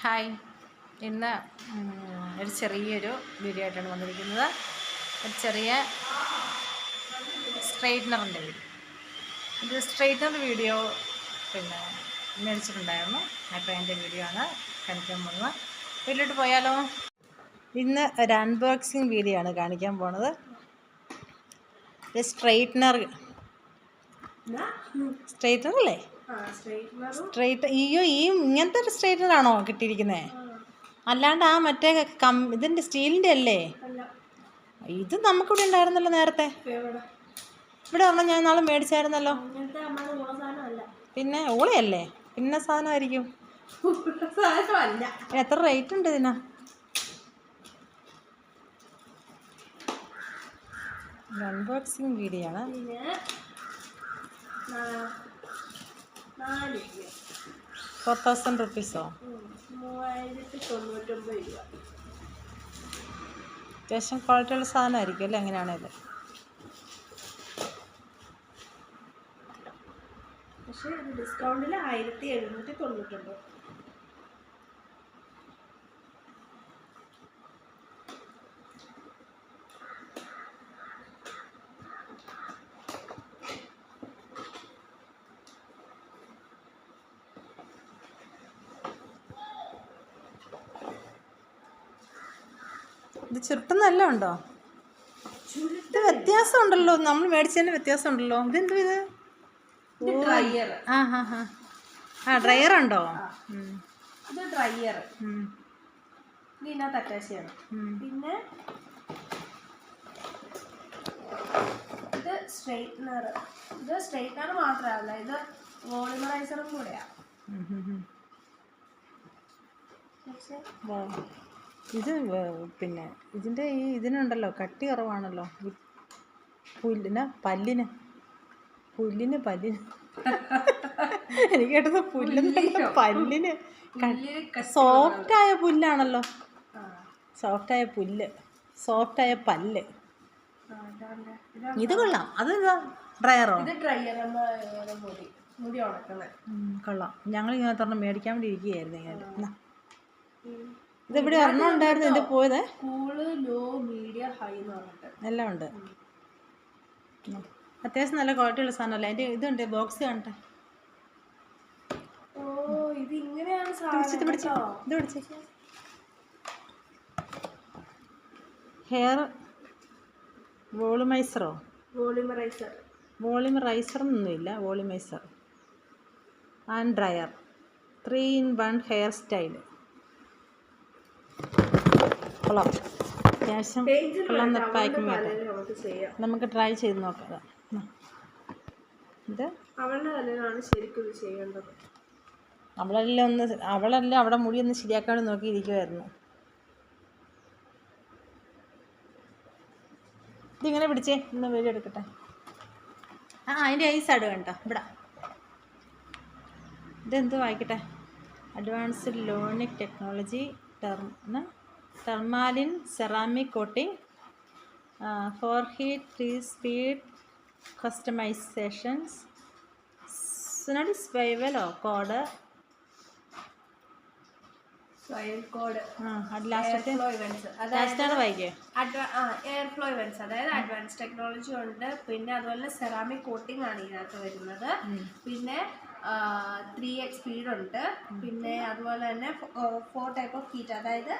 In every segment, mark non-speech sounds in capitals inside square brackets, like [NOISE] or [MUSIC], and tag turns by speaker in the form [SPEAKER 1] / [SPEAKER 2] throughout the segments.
[SPEAKER 1] Hi. ഇന്ന് ഒരു ചെറിയൊരു വീഡിയോ ആയിട്ടാണ് വന്നിരിക്കുന്നത്. ഒരു ചെറിയ സ്ട്രെയിറ്റ്നറിന്റെ വീഡിയോ. ഇത് സ്ട്രെയിറ്റ്നർ വീഡിയോ പിന്നെ മേടിച്ചിട്ടുണ്ടായിരുന്നു. അപ്പോൾ എന്റെ വീഡിയോ ആണ്. കാണിക്കാൻ പോകുന്നത്. വീട്ടിലോട്ട് പോയാലോ? ഇന്ന് ഒരു അൺബോക്സിങ് വീഡിയോ ആണ് കാണിക്കാൻ പോണത്. സ്ട്രെയിറ്റ്നർ സ്ട്രെയിറ്റ്നർ അല്ലേ സ്ട്രെയിറ്റ് അയ്യോ ഈ ഇങ്ങനത്തെ ഒരു സ്ട്രെയിറ്റ്നർ കിട്ടിയിരിക്കുന്നത് അല്ലാണ്ട് ആ മറ്റേ കം ഇതിന്റെ സ്റ്റീലിന്റെ അല്ലേ? ഇത് നമുക്കിവിടെ ഉണ്ടായിരുന്നല്ലോ നേരത്തെ. ഇവിടെ വന്നാൽ ഞാൻ നാളെ മേടിച്ചായിരുന്നല്ലോ. പിന്നെ ഓളയല്ലേ? പിന്നെ സാധനമായിരിക്കും. എത്ര റേറ്റ് ഉണ്ട് ഇതിനാ? അൺബോക്സിങ് വീഡിയോ ആണ്. ഫോർ തൗസൻഡ് റുപ്പീസോ
[SPEAKER 2] മൂവായിരത്തി തൊണ്ണൂറ്റൊമ്പത് രൂപ
[SPEAKER 1] അത്യാവശ്യം ക്വാളിറ്റിയുള്ള സാധനമായിരിക്കും അല്ലേ? എങ്ങനെയാണേലും.
[SPEAKER 2] പക്ഷേ ഡിസ്കൗണ്ടിൽ ആയിരത്തി എഴുന്നൂറ്റി തൊണ്ണൂറ്റൊമ്പത്.
[SPEAKER 1] ഇത് ചുരുട്ടുന്നല്ല ഉണ്ടോ? ഇത് വ്യത്യാസം ഉണ്ടല്ലോ നമ്മൾ മേടിച്ചതിന് വ്യത്യാസം ഉണ്ടല്ലോ ഇതെന്തോ ഇത്
[SPEAKER 2] ഡ്രയർ
[SPEAKER 1] ആ ഹാ ഹാ. ആ ഡ്രയർ ഉണ്ടോ?
[SPEAKER 2] ഇത് ഡ്രയർ ഇതിനകത്ത് അറ്റാച്ച് ചെയ്യണം പിന്നെ ഇത് സ്ട്രെയിറ്റ്നർ ഇത് സ്ട്രെയിറ്റ്നർ മാത്രമല്ല ഇത് വോളിമറൈസറും കൂടെയാണ്. പക്ഷേ.
[SPEAKER 1] ഇത് പിന്നെ ഇതിന്റെ ഈ ഇതിനുണ്ടല്ലോ കട്ടി കുറവാണല്ലോ. ഈ പുല്ലിന് പല്ലിന്. പുല്ലിന് പല്ലിന്. [LAUGHS] എനിക്ക് കേട്ടത് പുല്ലിന്. പല്ലിന് സോഫ്റ്റായ പുല്ലാണല്ലോ. സോഫ്റ്റായ പുല്ല്. സോഫ്റ്റായ പല്ല്. ഇത് കൊള്ളാം. അത് ഡ്രയറോ? കൊള്ളാം ഞങ്ങൾ ഇങ്ങനെ തുറന്ന് മേടിക്കാൻ വേണ്ടി ഇരിക്കുകയായിരുന്നു ഇങ്ങനെ. ഇതിവിടെ ഒരെണ്ണം ഉണ്ടായിരുന്നു. ഇതിന്റെ പോയത്? എല്ലാം ഉണ്ട്. അത്യാവശ്യം നല്ല ക്വാളിറ്റിയുള്ള സാധനമല്ലേ? അതിന്റെ ഇതുണ്ട് ബോക്സ് കാണട്ടെ
[SPEAKER 2] ഇത്
[SPEAKER 1] ഇത്
[SPEAKER 2] സാധനം
[SPEAKER 1] പിടിച്ച്. ഇത് പിടിച്ച്. Hair വോളിമൈസറോ
[SPEAKER 2] volumeriser.
[SPEAKER 1] വോളിമറൈസർ എന്നൊന്നുമില്ല volumiser. And dryer three in one hair style കൊള്ളാം. അത്യാവശ്യം കൊള്ളാം
[SPEAKER 2] തലയിൽ നമുക്ക്
[SPEAKER 1] ട്രൈ ചെയ്ത് നോക്കാം. ഇതാ.
[SPEAKER 2] അവളുടെ തലയിലാണ് ശരിക്കും ഇത് ചെയ്യേണ്ടത്.
[SPEAKER 1] അവളെല്ലാം ഒന്ന് അവളെല്ലാം അവിടെ മുടി ഒന്ന് ശരിയാക്കാൻ നോക്കിയിരിക്കുമായിരുന്നു ഇതിങ്ങനെ പിടിച്ചേ ഒന്ന് വീഡിയോ എടുക്കട്ടെ. ആ അതിന്റെ ഐസ് സൈഡ് വേണ്ട ഇവിടെ. ഇതെന്ത് വായിക്കട്ടെ? Advanced ionic technology ടെർമ tourmaline ceramic coating four heat three speed customisations സ്നഡ് സ്വൈവലോ കോഡ്
[SPEAKER 2] സ്വയം കോഡ് അതായത് അഡ്വാൻസ് ടെക്നോളജി ഉണ്ട്. പിന്നെ അതുപോലെ സെറാമിക് കോട്ടിംഗ് ആണ് ഇതിനകത്ത് വരുന്നത്. പിന്നെ ത്രീ എക്സ് സ്പീഡ് ഉണ്ട്. പിന്നെ അതുപോലെ തന്നെ ഫോർ ടൈപ്പ് ഓഫ് ഹീറ്റ് അതായത്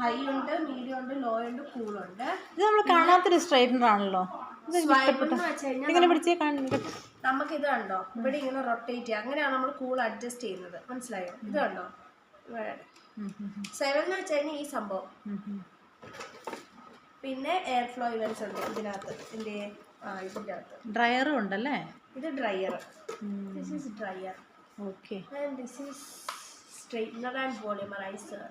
[SPEAKER 2] ഹൈ ഉണ്ട് മീഡിയം ഉണ്ട് ലോ ഉണ്ട് കൂൾ ഉണ്ട്.
[SPEAKER 1] ഇത് നമ്മൾ കാണാത്തൊരു സ്ട്രൈറ്റനർ ആണല്ലോ. പിടിച്ചേ
[SPEAKER 2] നമുക്ക് ഇത് കണ്ടോ? ഇവിടെ ഇങ്ങനെ റൊട്ടേറ്റ് ചെയ്യുക അങ്ങനെയാണ് നമ്മൾ കൂൾ അഡ്ജസ്റ്റ് ചെയ്യുന്നത്. മനസ്സിലായോ? ഇത് കണ്ടോ? സെവൻ എന്ന് വെച്ച് കഴിഞ്ഞാൽ ഈ സംഭവം. പിന്നെ എയർ ഫ്ലോ ഇവൻസ് ഉണ്ട് ഇതിനകത്ത്. ആ ഇതിന്റെ അകത്ത്.
[SPEAKER 1] ഡ്രയറും ഉണ്ടല്ലേ?
[SPEAKER 2] ഇത് dryer this is dryer
[SPEAKER 1] okay
[SPEAKER 2] and this is straightener and polymeriser